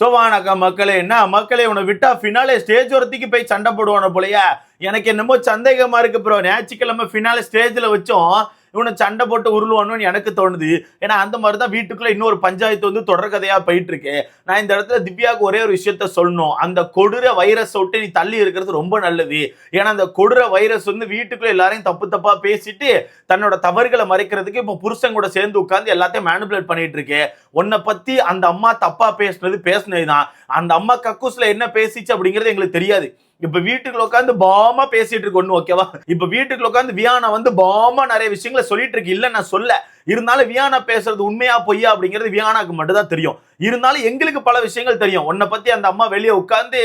So வணக்கம் மக்களே என்ன? மக்களே உன்னை விட்டா ஃபினாலே ஸ்டேஜ் ஒருத்திக்கு போய் சண்டை போடுவான போலயா. எனக்கு என்னமோ சந்தேகமா இருக்கு ப்ரோ ஞாயிற்றுக்கிழமை ஃபினாலே ஸ்டேஜில் வச்சோம். இவனை சண்டை போட்டு உருளுவானுன்னு எனக்கு தோணுது. ஏன்னா அந்த மாதிரி தான் வீட்டுக்குள்ள இன்னொரு பஞ்சாயத்து வந்து தொடர்கதையா போயிட்டு இருக்கு நான் இந்த இடத்துல திவ்யாவுக்கு ஒரே ஒரு விஷயத்த சொல்லணும். அந்த கொடூர வைரஸ் விட்டு நீ தள்ளி இருக்கிறது ரொம்ப நல்லது. ஏன்னா அந்த கொடூர வைரஸ் வந்து வீட்டுக்குள்ள எல்லாரையும் தப்பு தப்பா பேசிட்டு தன்னோட தவறுகளை மறைக்கிறதுக்கு இப்போ புருஷன் கூட சேர்ந்து உட்கார்ந்து எல்லாத்தையும் மேனுபுலேட் பண்ணிட்டு இருக்கு உன்னை பத்தி அந்த அம்மா தப்பா பேசுனது பேசுனது தான் அந்த அம்மா கக்கூஸ்ல என்ன பேசிச்சு அப்படிங்கிறது எங்களுக்கு தெரியாது. இப்ப வீட்டுக்குள்ள உட்காந்து பாமா பேசிட்டு இருக்கு ஒண்ணு ஓகேவா இப்ப வீட்டுக்குள்ள உட்காந்து வியானா வந்து பாமா நிறைய விஷயங்களை சொல்லிட்டு இருக்கு. இல்ல நான் சொல்ல. இருந்தாலும் வியானா பேசுறது உண்மையா பொய்யா அப்படிங்கிறது வியானாக்கு மட்டும்தான் தெரியும். இருந்தாலும் எங்களுக்கு பல விஷயங்கள் தெரியும். உன்னை பத்தி அந்த அம்மா வெளியே உட்காந்து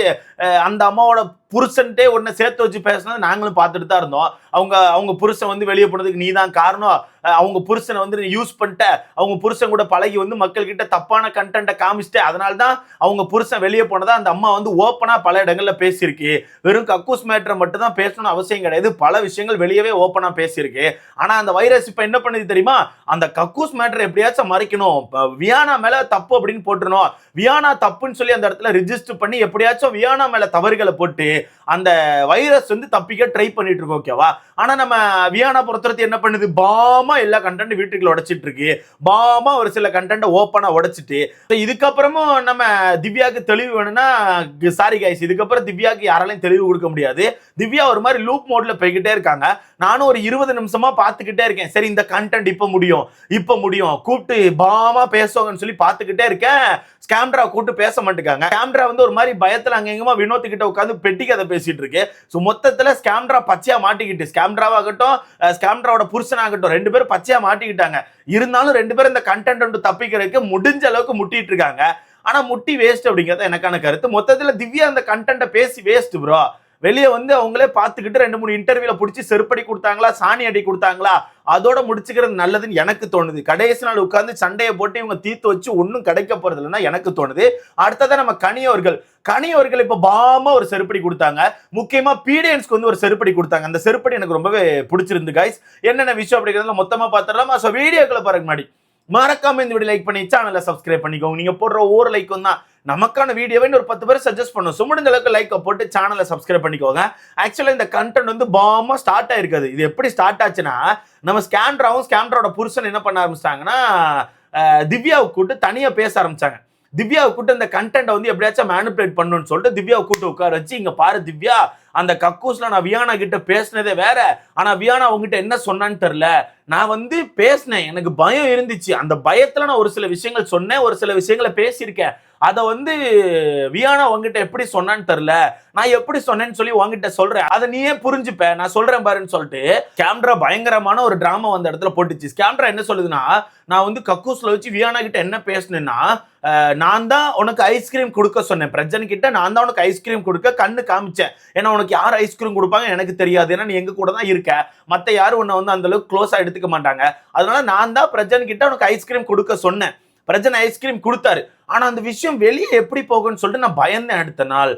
அந்த அம்மாவோட புருஷன்ட்டே உன்னை சேர்த்து வச்சு பேசுனது நாங்களும் பார்த்துட்டு தான் இருந்தோம். அவங்க அவங்க புருஷன் வந்து வெளியே போனதுக்கு நீ தான் காரணம். அவங்க புருஷனை வந்து யூஸ் பண்ணிட்ட. அவங்க புருஷன் கூட பழகி வந்து மக்கள் கிட்ட தப்பான கண்டென்ட்டை காமிச்சிட்டு. அதனால தான் அவங்க புருஷன் வெளியே போனதா அந்த அம்மா வந்து ஓப்பனா பல இடங்களில் பேசியிருக்கு. வெறும் கக்கூஸ் மேட்டரை மட்டும் தான் பேசணும்னு அவசியம் கிடையாது. பல விஷயங்கள் வெளியவே ஓப்பனா பேசியிருக்கு. ஆனா அந்த வைரஸ் இப்போ என்ன பண்ணுது தெரியுமா? அந்த கக்கூஸ் மேட்டர் எப்படியாச்சும் மறைக்கணும். வியானா மேல தப்பு அப்படின்னு போட்டுருணும். வியானா தப்புன்னு சொல்லி அந்த இடத்துல ரிஜிஸ்டர் பண்ணி எப்படியாச்சும் வியானா மேல தவறுகளை போட்டு அந்த வைரஸ் வந்து தப்பிக்க ட்ரை பண்ணிட்டு இருக்கோம் ஓகேவா ஆனா நம்ம வியானா பொறுத்தவரைக்கும் என்ன பண்ணுது? பாமா எல்லா கண்டென்ட் வீட்டுக்குள்ள உடைச்சிட்டு இருக்கு. பாமா ஒரு சில கண்டென்ட் ஓப்பனா உடைச்சிட்டு இதுக்கப்புறமும் நம்ம திவ்யாக்கு தெளிவு வேணும்னா சாரி கைஸ் இதுக்கப்புறம் திவ்யாக்கு யாராலையும் தெளிவு கொடுக்க முடியாது. திவ்யா ஒரு மாதிரி லூப் மோட்ல போய்கிட்டே இருக்காங்க. நானும் ஒரு இருபது நிமிஷமா பார்த்துக்கிட்டே இருக்கேன். சரி இந்த கண்டென்ட் இப்ப முடியும். இப்ப முடியும். கூப்பிட்டு பாமா பேசுவாங்கன்னு சொல்லி பார்த்துக்கிட்டே இருக்கேன். ஸ்கேம்ட்ரா கூப்பிட்டு பேச மாட்டேங்காங்க. ஸ்கேம்ட்ரா வந்து ஒரு மாதிரி பயத்துல அங்கெங்கமா வினோத்துக்கிட்ட கிட்ட உட்காந்து பெட்டி கதை பேசிட்டு இருக்கு. ஸோ மொத்தத்துல ஸ்கேம்ட்ரா பச்சையா மாட்டிக்கிட்டு ஸ்கேம்ட்ராவாகட்டும் ஸ்கேம்ட்ராவோட புருஷனாகட்டும் ரெண்டு பேரும் பச்சையா மாட்டிக்கிட்டாங்க. இருந்தாலும் ரெண்டு பேரும் இந்த கண்டென்ட் வந்து தப்பிக்கிறதுக்கு முடிஞ்ச அளவுக்கு முட்டிட்டு இருக்காங்க. ஆனா முட்டி வேஸ்ட் அப்படிங்கிறது எனக்கான கருத்து. மொத்தத்துல திவ்யா அந்த கண்டென்ட்டை பேசி வேஸ்ட் ப்ரோ வெளியே வந்து அவங்களே பார்த்துக்கிட்டு ரெண்டு மூணு இன்டர்வியூல பிடிச்சி செருப்படி கொடுத்தாங்களா சாணி அடி கொடுத்தாங்களா அதோட முடிச்சுக்கிறது நல்லதுன்னு எனக்கு தோணுது. கடைசி நாள் உட்காந்து சண்டையை போட்டு இவங்க தீர்த்து வச்சு ஒன்றும் கிடைக்க போறது இல்லைன்னா எனக்கு தோணுது. அடுத்ததான் நம்ம கனியவர்கள் கனியவர்கள் இப்போ பாமா ஒரு செருப்படி கொடுத்தாங்க. முக்கியமா பீடியன்ஸ்க்கு வந்து ஒரு செருப்படி கொடுத்தாங்க. அந்த செருப்படி எனக்கு ரொம்பவே பிடிச்சிருந்து கைஸ் என்னென்ன விஷயம் அப்படிங்கிறதுல மொத்தமா பார்த்துடலாமா? ஸோ வீடியோக்களை பாருங்க முன்னாடி மறக்காம இந்த வீடியோ லைக் பண்ணி சேனலை சப்ஸ்கிரைப் பண்ணிக்கோங்க. நீங்க போடுற ஒவ்வொரு லைக்கும் தான். நமக்கான வீடியோவை ஒரு பத்து பேர் சஜஸ்ட் பண்ணும். ஸோ முடிஞ்ச அளவுக்கு லைக் போட்டு சேனலை சப்ஸ்கிரைப் பண்ணிக்கோங்க. ஆக்சுவலாக இந்த கண்டென்ட் வந்து பாமா ஸ்டார்ட் ஆயிருக்காது இது எப்படி ஸ்டார்ட் ஆச்சுன்னா நம்ம ஸ்கேண்ட்ராவும் ஸ்கேண்ட்ராவோட புருஷன் என்ன பண்ண ஆரம்பிச்சிட்டாங்கன்னா திவ்யாவை கூப்பிட்டு தனியாக பேச ஆரம்பிச்சாங்க. திவ்யாவை கூப்பிட்டு இந்த கண்டென்ட்டை வந்து எப்படியாச்சும் மேனுப்புலேட் பண்ணணும்னு சொல்லிட்டு திவ்யாவை கூப்பிட்டு உட்கார வச்சு இங்கே பாரு திவ்யா அந்த கக்கூஸில் நான் வியானா கிட்ட பேசினதே வேற. ஆனால் வியானா உங்ககிட்ட என்ன சொன்னான்னு தெரில நான் வந்து பேசினேன். எனக்கு பயம் இருந்துச்சு. அந்த பயத்தில் நான் ஒரு சில விஷயங்கள் சொன்னேன். ஒரு சில விஷயங்களை பேசியிருக்கேன். அதை வந்து வியானா உங்ககிட்ட எப்படி சொன்னான்னு தெரில நான் எப்படி சொன்னேன்னு சொல்லி உங்ககிட்ட சொல்றேன். அதை நீயே புரிஞ்சுப்ப. நான் சொல்றேன் பாருன்னு சொல்லிட்டு கேமரா பயங்கரமான ஒரு டிராமா வந்த இடத்துல போட்டுச்சு. கேமரா என்ன சொல்லுதுன்னா நான் வந்து கக்கூஸ்ல வச்சு வியானா கிட்ட என்ன பேசினேன்னா நான் தான் உனக்கு ஐஸ்கிரீம் கொடுக்க சொன்னேன். பிரஜன் கிட்ட நான் தான் உனக்கு ஐஸ்கிரீம் கொடுக்க கண்ணு காமிச்சேன். ஏன்னா உனக்கு யார் ஐஸ்கிரீம் கொடுப்பாங்க எனக்கு தெரியாது. ஏன்னா நீ எங்க கூட தான் இருக்க. மற்ற யாரும் உன்னை வந்து அந்த அளவுக்கு க்ளோஸா எடுத்துக்க மாட்டாங்க. அதனால நான் தான் பிரஜன் கிட்ட உனக்கு ஐஸ்கிரீம் கொடுக்க சொன்னேன். பிரஜன் ஐஸ்கிரீம் கொடுத்தாரு. ஆனால் அந்த விஷயம் வெளியே எப்படி போகும்னு சொல்லிட்டு நான் பயந்தேன் அடுத்த நாள்.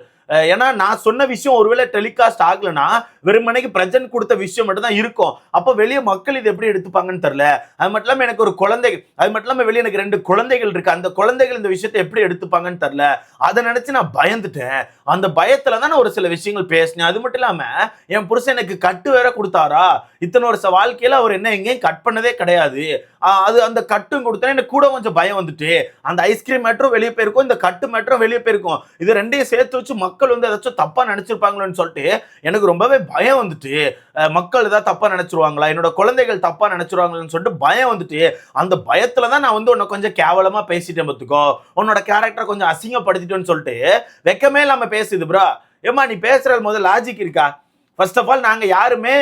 ஏன்னா நான் சொன்ன விஷயம் ஒருவேளை டெலிகாஸ்ட் ஆகலைன்னா வெறுமனைக்கு பிரஜன் கொடுத்த விஷயம் மட்டும் தான் இருக்கும். அப்போ வெளியே மக்கள் இது எப்படி எடுத்துப்பாங்கன்னு தெரில அது மட்டும் இல்லாமல் எனக்கு ஒரு குழந்தைகள் அது மட்டும் இல்லாமல் வெளியே எனக்கு ரெண்டு குழந்தைகள் இருக்கு. அந்த குழந்தைகள் இந்த விஷயத்தை எப்படி எடுத்துப்பாங்கன்னு தெரில அதை நினச்சி நான் பயந்துட்டேன். அந்த பயத்தில் தான் நான் ஒரு சில விஷயங்கள் பேசினேன். அது மட்டும் இல்லாமல் என் புருஷன் எனக்கு கட்டு வேற கொடுத்தாரா? இத்தனை வருஷ வாழ்க்கையில் அவர் என்ன எங்கேயும் கட் பண்ணதே கிடையாது. அது அந்த கட்டும் கொடுத்தா எனக்கு கூட கொஞ்சம் பயம் வந்துட்டு. அந்த ஐஸ்கிரீம் மேட்டரும் வெளியே போயிருக்கும். இந்த கட்டு மேட்டரும் வெளியே போயிருக்கும். இது ரெண்டையும் சேர்த்து வச்சு மக்கள் வந்து ஏதாச்சும் தப்பாக நினச்சிருப்பாங்களோன்னு சொல்லிட்டு எனக்கு ரொம்பவே பயம் வந்துட்டு மக்கள் ஏதாவது தப்பாக நினச்சிருவாங்களா? என்னோட குழந்தைகள் தப்பாக நினைச்சிருவாங்களான்னு சொல்லிட்டு பயம் வந்துட்டு அந்த பயத்தில் தான் நான் வந்து உன்னை கொஞ்சம் கேவலமாக பேசிட்டேன் பார்த்துக்கோ. உன்னோட கேரக்டரை கொஞ்சம் அசிங்கப்படுத்திட்டேன்னு சொல்லிட்டு வெக்கமே இல்லாமல் பேசுது ப்ரோ ஏம்மா நீ பேசுறது போது லாஜிக் இருக்கா? ஃபர்ஸ்ட் ஆஃப் ஆல் நாங்கள் யாருமே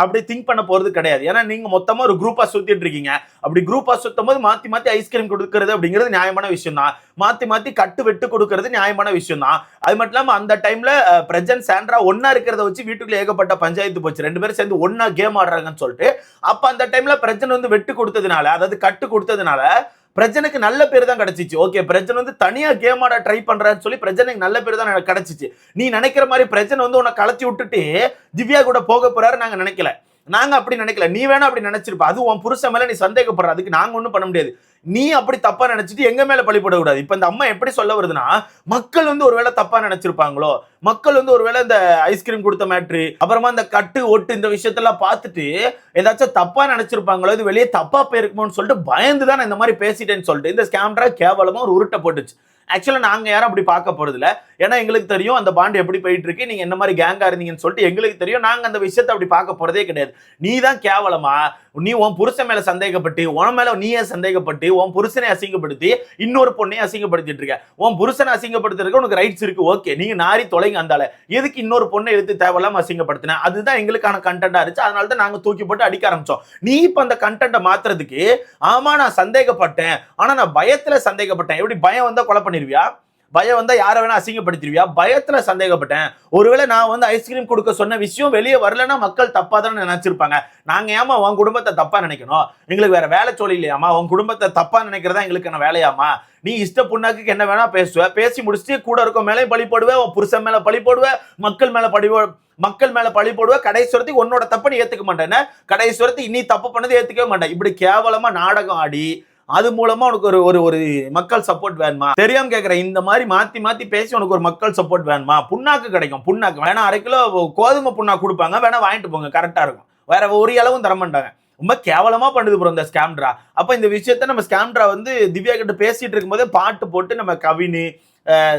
அப்படி திங்க் பண்ண போகிறது கிடையாது. ஏன்னா நீங்கள் மொத்தமாக ஒரு குரூப்பாக சுற்றிட்டு இருக்கீங்க. அப்படி குரூப்பாக சுற்றும் போது மாற்றி மாற்றி ஐஸ்கிரீம் கொடுக்கறது அப்படிங்கிறது நியாயமான விஷயம் தான் மாற்றி மாற்றி கட்டு வெட்டு கொடுக்கறது நியாயமான விஷயம் தான் அது மட்டும் இல்லாமல் அந்த டைமில் பிரஜன் சாண்ட்ரா ஒன்றா இருக்கிறத வச்சு வீட்டுக்குள்ளே ஏகப்பட்ட பஞ்சாயத்து போச்சு. ரெண்டு பேரும் சேர்ந்து ஒன்றா கேம் ஆடுறாங்கன்னு சொல்லிட்டு அப்போ அந்த டைமில் பிரஜன் வந்து வெட்டு கொடுத்ததுனால அதாவது கட்டு கொடுத்ததுனால பிரச்சனைக்கு நல்ல பேர் தான் கிடைச்சிச்சு. ஓகே பிரச்சனை வந்து தனியா கேம் ஆட ட்ரை பண்ணுறான்னு சொல்லி பிரச்சனைக்கு நல்ல பேர் தான் எனக்கு கிடைச்சிச்சு. நீ நினைக்கிற மாதிரி பிரச்சனை வந்து உன்னை கலத்தி விட்டுட்டு திவ்யா கூட போக போறாரு நாங்க நினைக்கல. நாங்கள் அப்படி நினைக்கல. நீ வேணா அப்படி நினைச்சிருப்ப. அது உன் புருஷன் மேலே நீ சந்தேகப்படுற. அதுக்கு நாங்கள் ஒன்றும் பண்ண முடியாது. நீ அப்படி தப்பா நினைச்சிட்டு எங்க மேல பழிப்படக்கூடாது இப்போ இப்ப இந்த அம்மா எப்படி சொல்ல வருதுன்னா மக்கள் வந்து ஒருவேளை தப்பா நினைச்சிருப்பாங்களோ மக்கள் வந்து ஒருவேளை இந்த ஐஸ்கிரீம் கொடுத்த மேட்ரு அப்புறமா இந்த கட்டு ஒட்டு இந்த விஷயத்தெல்லாம் பார்த்துட்டு ஏதாச்சும் தப்பா நினைச்சிருப்பாங்களோ இது வெளியே தப்பா போயிருக்குமோன்னு சொல்லிட்டு பயந்து தான் நான் இந்த மாதிரி பேசிட்டேன்னு சொல்லிட்டு இந்த ஸ்கேம்ரா கேவலமா ஒரு உருட்டை போட்டுச்சு. ஆக்சுவலாக நாங்கள் யாரும் அப்படி பார்க்க போறது ஏன்னா எங்களுக்கு தெரியும் அந்த பாண்டு எப்படி போயிட்டு இருக்கு நீங்க என்ன மாதிரி கேங்கா இருந்தீங்கன்னு சொல்லிட்டு எங்களுக்கு தெரியும். நாங்க அந்த விஷயத்தை அப்படி பார்க்க போறதே கிடையாது. நீ தான் கேவலமா நீ உன் புருஷன் மேல சந்தேகப்பட்டு உன் மேல நீயே சந்தேகப்பட்டு உன் புருஷனை அசிங்கப்படுத்தி இன்னொரு பொண்ணையும் அசிங்கப்படுத்திட்டு இருக்க. உன் புருஷனை அசிங்கப்படுத்துறதுக்கு உனக்கு ரைட்ஸ் இருக்கு ஓகே நீங்க நாரி தொலைங்க அந்தால எதுக்கு இன்னொரு பொண்ணை எடுத்து தேவையில்லாமல் அசிங்கப்படுத்தின? அதுதான் எங்களுக்கான கண்டென்ட்டாக இருந்துச்சு. அதனால தான் நாங்க தூக்கி போட்டு அடிக்க ஆரம்பிச்சோம். நீ இப்ப அந்த கண்டென்ட்டை மாத்துறதுக்கு ஆமா நான் சந்தேகப்பட்டேன். ஆனா நான் பயத்துல சந்தேகப்பட்டேன். எப்படி பயம் வந்தால் கொலை பண்ணிருவியா பயம் வந்தா யாரை வேணா அசிங்கப்படுத்திடுவியா? பயத்துல சந்தேகப்பட்டேன். ஒருவேளை நான் வந்து ஐஸ்கிரீம் கொடுக்க சொன்ன விஷயம் வெளியே வரலன்னா மக்கள் தப்பா தானே நினைச்சிருப்பாங்க. நாங்க ஏமா உன் குடும்பத்தை தப்பா நினைக்கணும்? எங்களுக்கு வேற வேலை சொல்லி இல்லையாமா உன் குடும்பத்தை தப்பா நினைக்கிறதா எங்களுக்கான வேலையாமா நீ இஷ்ட புண்ணாக்கு என்ன வேணா பேசுவ. பேசி முடிச்சுட்டு கூட இருக்க மேலே பழி போடுவேன் உன் புருஷன் மேல பழி போடுவ மக்கள் மேல பழி மக்கள் மேல பழி போடுவ கடைசுரத்துக்கு உன்னோட தப்பு நீ ஏத்துக்க மாட்டேன்னு கடைசுரத்து நீ தப்பு பண்ணது ஏத்துக்கவே மாட்டேன். இப்படி கேவலமா நாடகம் ஆடி அது மூலமா உனக்கு ஒரு ஒரு ஒரு மக்கள் சப்போர்ட் வேணுமா? தெரியாம கேட்குற இந்த மாதிரி மாத்தி மாத்தி பேசி உனக்கு ஒரு மக்கள் சப்போர்ட் வேணுமா? புண்ணாக்கு கிடைக்கும் புண்ணாக்கு. வேணா அரை கிலோ கோதுமை புண்ணாக்கு கொடுப்பாங்க வேணா வாங்கிட்டு போங்க கரெக்டா இருக்கும். வேற ஒரு அளவும் தரமாட்டாங்க ரொம்ப கேவலமா பண்ணுது ப்ரோ இந்த ஸ்கேம்ட்ரா அப்ப இந்த விஷயத்த நம்ம ஸ்கேம்ட்ரா வந்து திவ்யா கிட்ட பேசிட்டு இருக்கும்போதே பாட்டு போட்டு நம்ம கவினு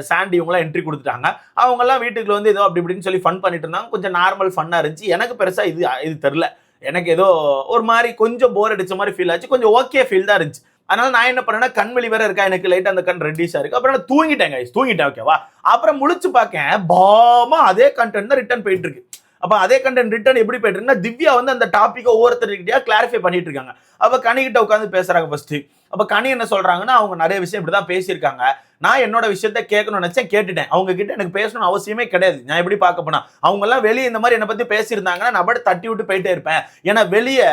சாண்டி இவங்களாம் என்ட்ரி கொடுத்துட்டாங்க. அவங்கெல்லாம் வீட்டுக்குள்ள வந்து ஏதோ அப்படி இப்படின்னு சொல்லி ஃபன் பண்ணிட்டு இருந்தாங்க. கொஞ்சம் நார்மல் ஃபன்னா இருந்துச்சு. எனக்கு பெருசா இது இது தெரில எனக்கு ஏதோ ஒரு மாதிரி கொஞ்சம் போர் அடிச்ச மாதிரி ஃபீல் ஆச்சு. கொஞ்சம் ஓகே ஃபீல் தான் இருந்துச்சு. அதனால நான் என்ன பண்ணேன்னா கண்வெளி வேற இருக்கா? எனக்கு லைட் அந்த கண் ரெட்டிஷா இருக்கு. அப்புறம் நான் தூங்கிட்டேன் கைஸ் தூங்கிட்டேன் ஓகேவா அப்புறம் முழிச்சு பார்க்கேன் பாமா அதே கண்டென்ட் தான் ரிட்டர்ன் போயிட்டு இருக்கு. அப்போ அதே கண்டென்ட் ரிட்டர்ன் எப்படி போயிட்டு இருக்குன்னா திவ்யா வந்து அந்த டாபிக்கை ஒவ்வொருத்தர்கிட்டயா கிளாரிஃபை பண்ணிட்டு இருக்காங்க. அப்போ கனிகிட்ட உட்காந்து பேசுறாங்க ஃபர்ஸ்ட் அப்போ கனி என்ன சொல்கிறாங்கன்னா அவங்க நிறைய விஷயம் இப்படி தான் பேசியிருக்காங்க. நான் என்னோட விஷயத்த கேட்கணும்னு நினச்சேன் கேட்டுட்டேன். அவங்க கிட்ட எனக்கு பேசணும் அவசியமே கிடையாது. நான் எப்படி பார்க்க போனா அவங்க எல்லாம் வெளியே இந்த மாதிரி என்னை பற்றி பேசியிருந்தாங்கன்னா நான் பாட்டு தட்டி விட்டு போயிட்டே இருப்பேன். ஏன்னா வெளியே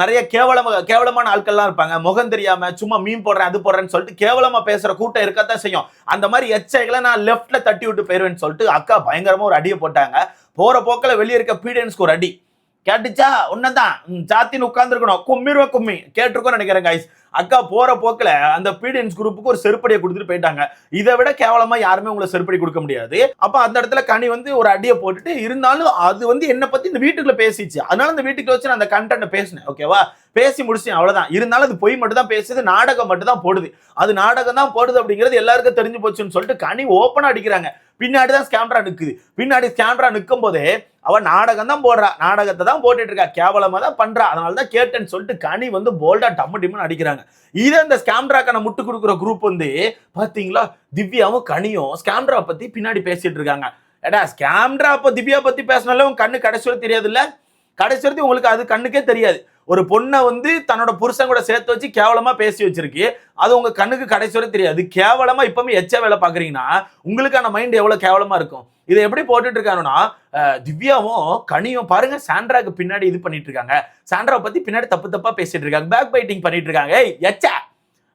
நிறைய கேவலமாக கேவலமான ஆட்கள்லாம் இருப்பாங்க. முகம் தெரியாம சும்மா மீன் போடுறேன் அது போடுறேன்னு சொல்லிட்டு கேவலமா பேசுற கூட்டம் இருக்கத்தான் செய்யும். அந்த மாதிரி எச்சைகளை நான் லெஃப்ட்ல தட்டி விட்டு போயிருவேன்னு சொல்லிட்டு அக்கா பயங்கரமா ஒரு அடியை போட்டாங்க. போற போக்கில் வெளியே இருக்க பீடியன்ஸ்க்கு ஒரு அடி. கேட்டுச்சா? உன்னதான் சாத்தின்னு உட்காந்துருக்கணும் கும்மிருவா கும்மி. கேட்டிருக்கோம் நினைக்கிறேன் கைஸ் அக்கா போற போக்கில் அந்த பீடியன்ஸ் குரூப்புக்கு ஒரு செருப்படியை கொடுத்துட்டு போயிட்டாங்க. இதை விட கேவலமா யாருமே உங்களை செருப்படி கொடுக்க முடியாது. அப்ப அந்த இடத்துல கனி வந்து ஒரு அடியை போட்டுட்டு இருந்தாலும் அது வந்து என்னை பத்தி இந்த வீட்டுக்குள்ள பேசிச்சு. அதனால இந்த வீட்டுக்கு வச்சு நான் அந்த கண்டென்ட் பேசினேன். ஓகேவா பேசி முடிச்சேன் அவ்வளவுதான். இருந்தாலும் அது பொய் மட்டும் தான் பேசுது நாடகம் மட்டும் தான் போடுது. அது நாடகம் தான் போடுது அப்படிங்கிறது எல்லாருக்கும் தெரிஞ்சு போச்சுன்னு சொல்லிட்டு கனி ஓப்பனா அடிக்கிறாங்க. பின்னாடி தான் ஸ்கேம்ரா நிற்குது பின்னாடி ஸ்கேம்ரா நிற்கும் போதே அவன் நாடகம் தான் போடுறா. நாடகத்தை தான் போட்டுட்டு இருக்கா கேவலமாக தான் பண்றா. அதனால தான் கேட்டேன்னு சொல்லிட்டு கனி வந்து போல்டா டம்மு டிம்னு அடிக்கிறாங்க. இதை இந்த ஸ்கேம்ட்ராக்கான முட்டு கொடுக்குற குரூப் வந்து பார்த்தீங்களா திவ்யாவும் கனியும் ஸ்கேம்ட்ரா பற்றி பின்னாடி பேசிட்டு இருக்காங்க. ஏடா ஸ்கேம்ட்ரா அப்போ திவ்யா பற்றி பேசினாலும் உன் கண்ணு கடைசி வரை தெரியாது கடைசி உங்களுக்கு அது கண்ணுக்கே தெரியாது. ஒரு பொண்ணை வந்து தன்னோட புருஷன் கூட சேர்த்து வச்சு கேவலமா பேசி வச்சிருக்கு. அது உங்க கண்ணுக்கு கடைசி வரை தெரியாது. கேவலமா இப்பவுமே எச்ச வேலை பாக்குறீங்கன்னா உங்களுக்கான மைண்ட் எவ்வளவு கேவலமா இருக்கும்? இதை எப்படி போட்டுட்டு இருக்காங்கன்னா திவ்யாவும் கனியும் பாருங்க சாண்ட்ராக்கு பின்னாடி இது பண்ணிட்டு இருக்காங்க. சாண்ட்ராவை பத்தி பின்னாடி தப்பு தப்பா பேசிட்டு இருக்காங்க. பேக் பைட்டிங் பண்ணிட்டு இருக்காங்க. ஏய் எச்சா!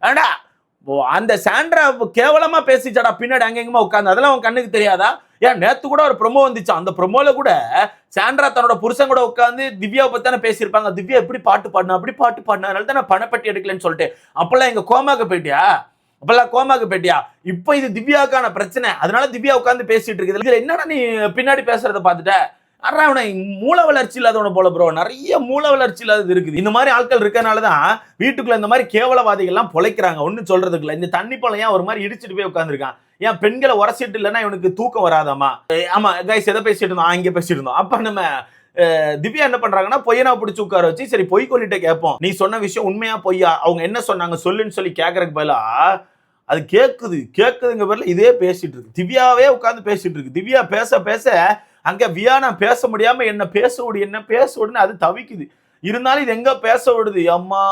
ஏண்டா? ஓ, அந்த சாண்ட்ரா கேவலமா பேசிச்சாடா பின்னாடி அங்கெங்கமா உட்காந்து அதெல்லாம் உன் கண்ணுக்கு தெரியாதா? ஏன் நேத்து கூட ஒரு ப்ரொமோ வந்துச்சு. அந்த ப்ரொமோல கூட சாண்ட்ரா தன்னோட புருஷன் கூட உட்காந்து திவ்யாவை பத்தி தானே பேசியிருப்பாங்க. திவ்யா எப்படி பாட்டு பாடினா அப்படி பாட்டு பாடினால தான் நான் பணப்பட்டி எடுக்கலன்னு சொல்லிட்டு. அப்பெல்லாம் எங்க கோமாக்கு போயிட்டியா? அப்பெல்லாம் கோமாக்கு போயிட்டியா? இப்போ இது திவ்யாவுக்கான பிரச்சனை. அதனால திவ்யா உட்காந்து பேசிட்டு இருக்குது. இதுல என்னடா நீ பின்னாடி பேசுறத பார்த்துட்ட? அறா அவனை மூல வளர்ச்சி இல்லாதவன போல ப்ரோ நிறைய மூல வளர்ச்சி இல்லாதது இருக்குது. இந்த மாதிரி ஆட்கள் இருக்கறனால தான் வீட்டுக்குள்ள இந்த மாதிரி கேவலவாதிகள்லாம் பொழைக்கிறாங்க. ஒன்றும் சொல்றதுக்குள்ள இல்லை. இந்த தண்ணி பழம் ஏன் ஒரு மாதிரி இடிச்சிட்டு போய் உட்காந்துருக்கான் ஏன் பெண்களை உரசிட்டு இல்லைன்னா இவனுக்கு தூக்கம் வராதாமா ஆமா கைஸ் எதை பேசிட்டு இருந்தோம்? அங்கே பேசிட்டு இருந்தோம். அப்ப நம்ம திவ்யா என்ன பண்றாங்கன்னா பொய்யனா பிடிச்சி உட்கார வச்சு சரி பொய் கொல்லிட்ட கேட்போம். நீ சொன்ன விஷயம் உண்மையா பொய்யா? அவங்க என்ன சொன்னாங்க சொல்லுன்னு சொல்லி கேட்கறக்கு பதிலா அது கேட்குது கேட்குதுங்க பேர்ல இதே பேசிட்டு இருக்கு. திவ்யாவே உட்காந்து பேசிட்டு இருக்கு. திவ்யா பேச பேச அங்க வியானா பேச முடியாம என்ன பேச விடு என்ன பேச விடுன்னு அது தவிக்குது. இருந்தாலும் இது எங்க பேச விடுது அம்மா!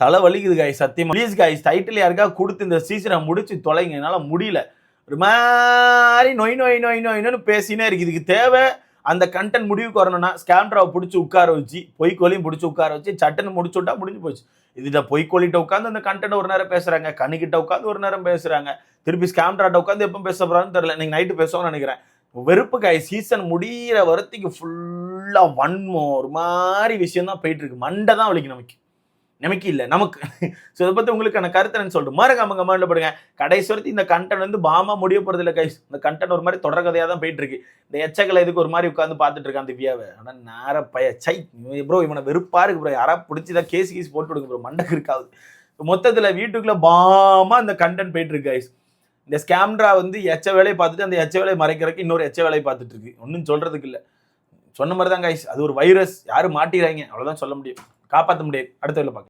தலை வலிக்குது காய் சத்தியமா. ப்ளீஸ் காய்ஸ் டைட்டில் யாருக்கா கொடுத்து இந்த சீசனை முடிச்சு தொலைங்க. என்னால் முடியல. ஒரு மாதிரி நொய் நொய் நொய் நொய்னு பேசினே இருக்கு இதுக்கு தேவை அந்த கண்டென்ட் முடிவுக்கு வரணும்னா ஸ்கேம்ட்ராவை பிடிச்சி உட்கார வச்சு பொய்க்கோலையும் பிடிச்சி உட்கார வச்சு சட்டன்னு முடிச்சு விட்டா முடிஞ்சு போச்சு. இதில் பொய்க்கோலிட்ட உட்காந்து அந்த கண்டென்ட் ஒரு நேரம் பேசுகிறாங்க கண்ணுக்கிட்ட உட்காந்து ஒரு நேரம் பேசுகிறாங்க திருப்பி ஸ்கேம்ட்ராட்ட உட்காந்து எப்போ பேச போகிறான்னு தெரியல. நீங்கள் நைட்டு பேசுவோம்னு நினைக்கிறேன். வெறுப்பு காய் சீசன் முடியிற வரத்துக்கு ஃபுல்லாக வன்மம் ஒரு மாதிரி விஷயம் தான் போயிட்டுருக்கு மண்டை தான் வலிக்கு நமக்கு. நமக்கு இல்லை நமக்கு. ஸோ இதை பற்றி உங்களுக்கான கருத்து நான் சொல்லிட்டு மறக்காம கமெண்ட்ல போடுங்க. கடைசி வரைக்கும் இந்த கண்டென்ட் வந்து பாமா முடிய போறது இல்லை கைஸ் இந்த கண்டென்ட் ஒரு மாதிரி தொடர் கதையாக தான் போயிட்டு இருக்கு இந்த எச்சக்கலை இதுக்கு ஒரு மாதிரி உட்காந்து பார்த்துட்டு இருக்கான் திவ்யாவை. ஆனால் நேர பய சை ப்ரோ இவனை வெறுப்பா இருக்கு ப்ரோ யாராவது பிடிச்சி தான் கேஸ் கீஸ் போட்டு விடுங்க ப்ரோ மண்டக்கு இருக்காது. மொத்தத்தில் வீட்டுக்குள்ளே பாமா இந்த கண்டென்ட் போயிட்டு இருக்கு கைஸ் இந்த ஸ்கேம்ரா வந்து எச்ச வேலையை பார்த்துட்டு அந்த எச்ச வேலையை மறைக்கிறதுக்கு இன்னொரு எச்ச வேலையை பார்த்துட்டு இருக்கு. ஒன்றும் சொல்கிறதுக்கு இல்லை. சொன்ன மாதிரி தான் கைஸ் அது ஒரு வைரஸ் யாரும் மாட்டிடுறாங்க அவ்வளோதான் சொல்ல முடியும். காப்பாற்ற முடியாது. அடுத்த வேலை பார்க்க